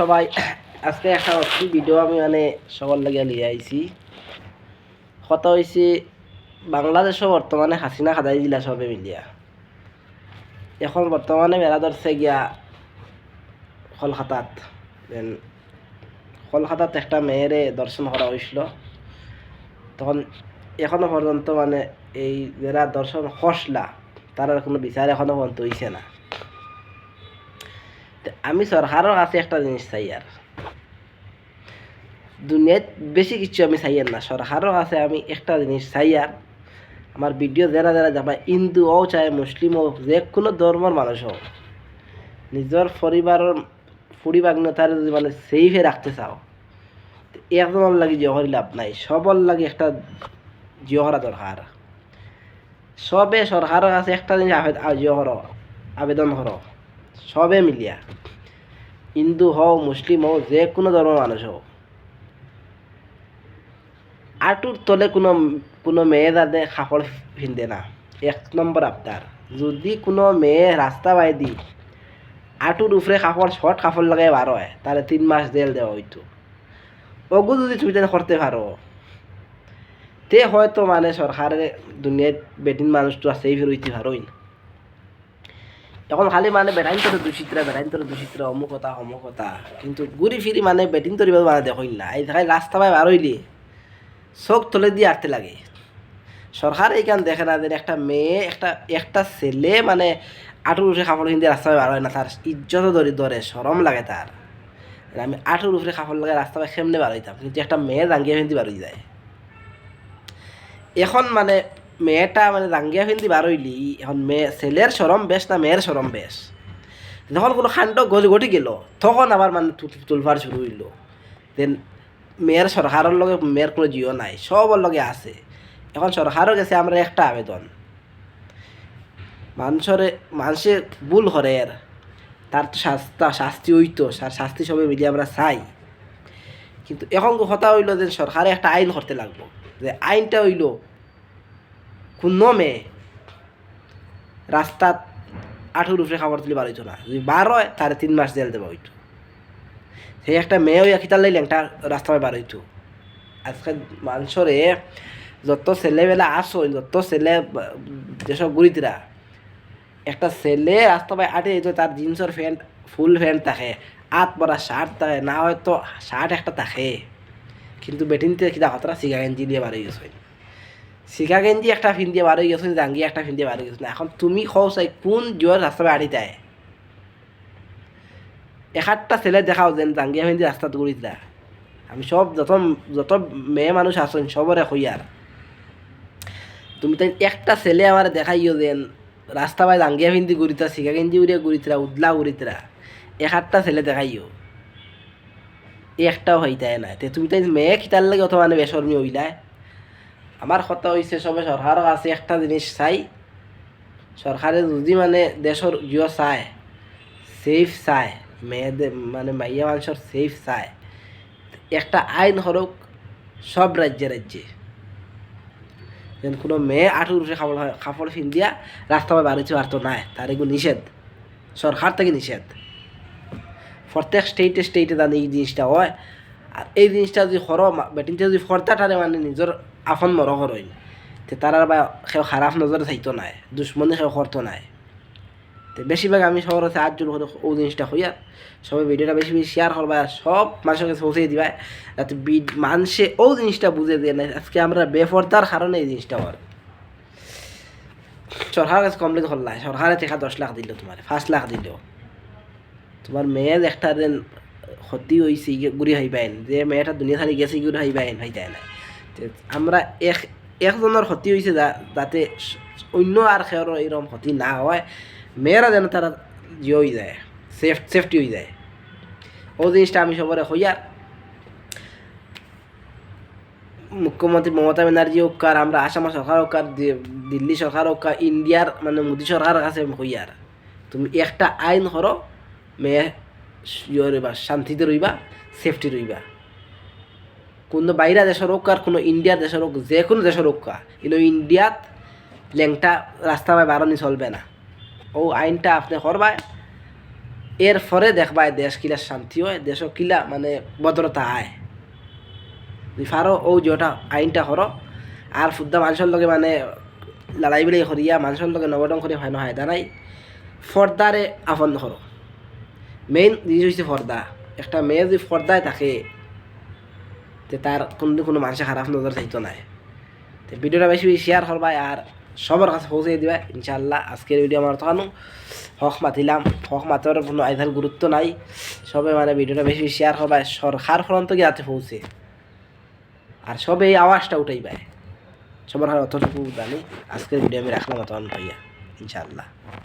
সবাই, আজকে একটা অতি ভিডিও আমি মানে সবার লাগে লিয়ে আইছি। কথা হয়েছে বাংলাদেশও বর্তমানে হাসিনা খাদাই দিলা সবে মিলিয়া। এখন বর্তমানে মেলা ধরছে গিয়া কলকাতাত। দেন কলকাতাত একটা মেয়েরে দর্শন করা হয়েছিল তখন এখনও পর্যন্ত মানে এই যারা দর্শন হসলা তার কোনো বিচার এখনও পর্যন্ত হইছে না। আমি সরকারের কাছে একটা জিনিস চাই আর। দুনিয়াত বেশি কিছু আমি চাই আর না সরকারের কাছে আমি একটা জিনিস চাই আর। আমার ভিডিও যারা যারা যাবা, হিন্দু ও চাই, মুসলিম হোক যে কোনো ধর্মের মানুষ হোক নিজের পরিবারের পরিবাগ্নতার যদি মানে সেফে রাখতে চাও একজনের লাগে জিও করি লাভ নাই, সবর লাগে একটা জিও করা দরকার। সবে সরকারের কাছে একটা জিনিস আবে- আ- জিও করো আবেদন করো। সবে মিলিয়া। হিন্দু হও, মুসলিম হও, যে কোনো ধর্মের মানুষ হোক আটুর তলে কোনো কোনো মেয়ে যাতে কাপড় পিন্ধে না। এক নম্বর আবদার যদি কোনো মেয়ে রাস্তা বাই দি আটুর উপরে কাপড় শর্ট কাপড় লাগাই বার হয় তাহলে তিন মাস জেল দেওয়া হইতো ওগু যদি তুমি করতে পারো তে হয়তো মানে সরকারের দুনিয়ায় বেটিন মানুষটো আছে এই ফিরইতে পারোই না এখন খালি মানে বেটাইন তোর দূষিতরা বেটাইন তোর দূষিতরা অমুকতা অমুকতা কিন্তু ঘুরি ফিরি মানে বেটিং তরিব মানে দেখইন না। এই দেখাই রাস্তা পাই বার হইলে চোখ তলে দিয়ে আটতে লাগে। সরকার এইখান দেখে না যে একটা মেয়ে, একটা একটা ছেলে মানে আটুর উঠে কাপড় কিনতে রাস্তায় বার হয় না। তার ইজ্জত ধরে ধরে সরম লাগে তার আমি আটুর উপরে কাপড় লাগে রাস্তায় কেমনে বার হইতাম কিন্তু একটা মেয়ে দাঙ্গিয়া ফিনতে বার হয়ে যায়। এখন মানে মেয়েটা মানে দাঙ্গিয়া ফিনতে বার হইলি এখন মেয়ে, ছেলের সরম বেশ না মেয়ের সরম বেশ? যখন কোনো খান্ড গজ ঘটি গেল, তখন আবার মানে তুল- তুলফার শুরু হইল। দেন মেয়ের সরকারের লগে মেয়ের কোনো জিও নাই, সবর লগে আছে। এখন সরকারও গেছে, আমরা একটা আবেদন। মানুষরে, মানুষে ভুল করে এর। তার তো শাস্তা, শাস্তি হইতো তার শাস্তি সবে মিলিয়ে আমরা চাই। কিন্তু এখন কথা হইল যে সরকারে একটা আইন করতে লাগবো যে আইনটা হইল কোনো মেয়ে রাস্তাত আঠুর উপরে খাবার তুলি বার হইতো না যদি বার হয় তারে তিন মাস জেল দেওয়া হইতো সেই একটা মেয়ে হইয়া খিতার লাইলে একটা রাস্তায় বার হইতো আজকে মানুষরে যত ছেলেবেলা আসো যত ছেলে, যেসব গুড়িতরা একটা ছেলে রাস্তা পায় আটে যেত তার জিন্সের প্যান্ট, ফুল প্যান্ট থাকে, আত পরা শার্ট থাকে, না হয়তো শার্ট একটা থাকে। কিন্তু বেটিনতে কিনা হতরা সিগা গেঞ্জি দিয়ে হয়ে গেছে। সিগা গেঞ্জি একটা ফিন দিয়ে বার হয়ে গেছে জাঙ্গি একটা ফিন দিয়ে বার হয়ে গেছে। এখন তুমি কও চাই, কোন জোর রাস্তা আড়ি দেয় একাটটা ছেলে দেখাও যেন জাঙ্গিয়া ফিন দিয়ে রাস্তাত ঘুরিতরা আমি সব যত যত মেয়ে মানুষ আছেন সবরে হইয়ার তুমি তাই একটা ছেলে আমার দেখাইও যেন রাস্তা বাই দাঙ্গিয়া ফিন্দি ঘুরিতরা শিকা গেঞ্জি উড়িয়া ঘুরিতরা উদলা ঘুরিতরা এক আটটা ছেলে দেখাইও। একটাও হইতায় না তে তুমি তাই মেয়ে খিতার লাগে অথবা মানে বেসরমি হইলায় আমার কথা হয়েছে সবে সরকারের কাছে একটা জিনিস চাই। সরকারে যদি মানে দেশের জিও চায় সেফ চায় মেয়েদের মানে মাইয়া মানুষের সেফ চায়, একটা আইন হরক সব রাজ্যে রাজ্যে যেন কোনো মেয়ে আঠুর উপরে কাপড় কাপড় ফিন দিয়া রাস্তা পায় বাড়িতে পারতো নাই তার এগুলো নিষেধ। সরকার থেকে নিষেধ। প্রত্যেক স্টেটে স্টেটে জানি এই জিনিসটা হয়। আর এই জিনিসটা যদি হর বেটিনটা যদি ফর্তা ফর্তাটারে মানে নিজের আফন মর হরইন তে বা সেও খারাপ নজরে থাকতো নাই, দুশ্মনী সেও করতো নাই। তো বেশিরভাগ আমি সবার কাছে আট জন করে ও জিনিসটা হইয়া সবাই ভিডিওটা বেশি বেশি শেয়ার করবা সব মানুষের কাছে পৌঁছে দিবা। যাতে মানুষে ও জিনিসটা বুঝে দিয়ে না আজকে আমরা বেফর্দার কারণে এই জিনিসটা হওয়ার সরকারের কাছে কমপ্লেন করলা সরকারে টাকা দশ লাখ দিল তোমার পাঁচ লাখ দিল। তোমার মেয়ের একটা ক্ষতি হয়েছে ঘুরি হইবাইন যে মেয়েটা দুনিয়া থাকি গেছে ঘুরি হইবাইন হয়ে যায় না আমরা এক একজনের ক্ষতি হয়েছে যাতে অন্য আর খেয়ার এরকম ক্ষতি না হয় মেয়েরা যেন তারা ইয়ে হয়ে যায় সেফ সেফটি হয়ে যায়। ও জিনিসটা আমি সবরে হইয়ার মুখ্যমন্ত্রী মমতা ব্যানার্জি হোক আর আমরা আসাম সরকার হোক আর দিল্লি সরকার হোক ইন্ডিয়ার মানে মোদী সরকারের কাছে হইয়ার তুমি একটা আইন করো মেয়ে শান্তিতে রইবা সেফটি রইবা কোনো বাইরা দেশের হোক আর কোনো ইন্ডিয়ার দেশের হোক যে কোনো দেশের হোক কিন্তু ইন্ডিয়াত ল্যাংটা রাস্তা বাই বারণি চলবে না। ও আইনটা আপনি করবা এর পরে দেখবায় দেশ কিলা শান্তি হয় দেশ কিলা মানে বদরতা আয়। ফারো ও যেটা আইনটা করো। আর ফুদ্দা মানুষের লগে মানে লড়াই বিলাই করিয়া, মানুষের লগে নবটং করে হয় নহয় দাঁড়াই ফর্দারে আপন করো মেইন জিনিস হচ্ছে ফর্দা। একটা মেয়ে যদি ফর্দায় থাকে তে তার কোনো কোনো মানুষের খারাপ নজর চাইতো নাই। তো ভিডিওটা বেশি বেশি শেয়ার করবা আর সবার কাছে পৌঁছে দিবা ইনশাল্লাহ আজকের ভিডিও আমার তখন হক মাতিলাম, হক মাতার কোনো আইধার গুরুত্ব নাই। সবে মানে ভিডিওটা বেশি বেশি শেয়ার করবা সরকার ফ্রন্ত গিয়ে পৌঁছে? আর সবে এই আওয়াজটা উঠাইবা সবার অতটুকু জানি, আজকের ভিডিও আমি রাখলাম তখন ভাইয়া ইনশাল্লাহ